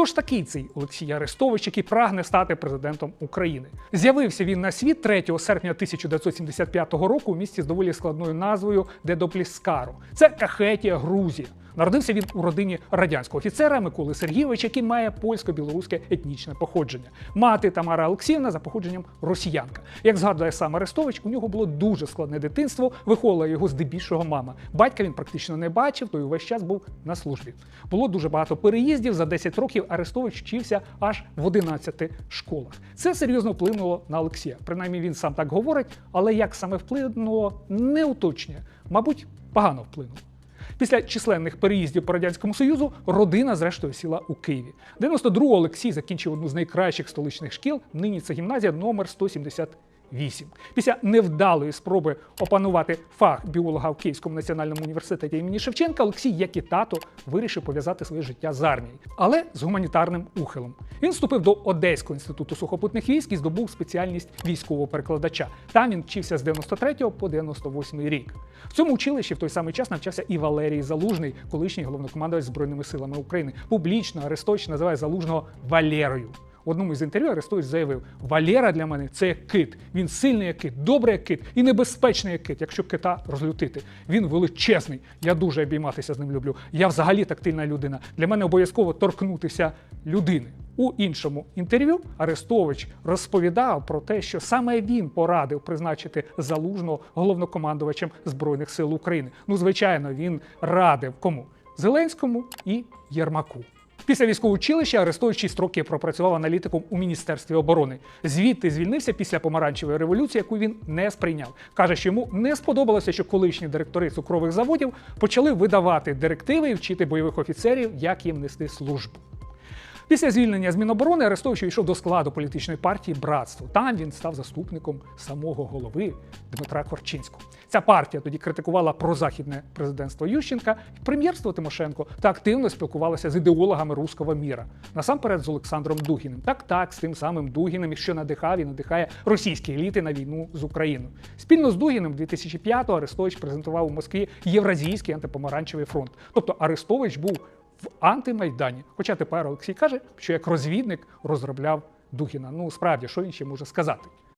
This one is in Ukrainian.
Хто ж такий цей Олексій Арестович, який прагне стати президентом України? З'явився він на світ 3 серпня 1975 року у місті з доволі складною назвою Дедопліскаро. Це Кахетія, Грузія. Народився він у родині радянського офіцера Миколи Сергійовича, який має польсько-білоруське етнічне походження. Мати Тамара Олексіївна за походженням росіянка. Як згадує сам Арестович, у нього було дуже складне дитинство, виховувала його здебільшого мама. Батька він практично не бачив, то й увесь час був на службі. Було дуже багато переїздів. За 10 років Арестович вчився аж в 11 школах. Це серйозно вплинуло на Олексія. Принаймні він сам так говорить, але як саме вплинуло, не уточнює. Мабуть, погано вплинуло. Після численних переїздів по радянському союзу родина зрештою сіла у Києві. 92-го Олексій закінчив одну з найкращих столичних шкіл. Нині це гімназія номер 178. Після невдалої спроби опанувати фах біолога в Київському національному університеті імені Шевченка, Олексій, як і тато, вирішив пов'язати своє життя з армією, але з гуманітарним ухилом. Він вступив до Одеського інституту сухопутних військ і здобув спеціальність військового перекладача. Там він вчився з 93 по 98 рік. В цьому училищі в той самий час навчався і Валерій Залужний, колишній головнокомандувач Збройними силами України. Публічно Арестович називає Залужного Валерою. В одному із інтерв'ю Арестович заявив: Валера для мене це як кит. Він сильний як кит, добрий як кит і небезпечний як кит, якщо кита розлютити. Він величезний. Я дуже обійматися з ним люблю. Я взагалі тактильна людина. Для мене обов'язково торкнутися людини. У іншому інтерв'ю Арестович розповідав про те, що саме він порадив призначити залужного головнокомандувачем Збройних сил України. Ну, звичайно, він радив кому? Зеленському і Єрмаку. Після військового училища Арестович 6 років пропрацював аналітиком у Міністерстві оборони. Звідти звільнився після помаранчевої революції, яку він не сприйняв. Каже, що йому не сподобалося, що колишні директори цукрових заводів почали видавати директиви і вчити бойових офіцерів, як їм нести службу. Після звільнення з Міноборони Арестович йшов до складу політичної партії Братство. Там він став заступником самого голови Дмитра Корчинського. Ця партія тоді критикувала прозахідне президентство Ющенка прем'єрство Тимошенко та активно спілкувалася з ідеологами руського міра. Насамперед з Олександром Дугіним. Так, так, з тим самим Дугіним, що надихав і надихає російські еліти на війну з Україною. Спільно з Дугіним 2005-го Арестович презентував у Москві Євразійський антипомаранчевий фронт. Тобто Арестович був в антимайдані. Хоча тепер Олексій каже, що як розвідник розробляв Дугіна. Ну справді, що він ще може сказати?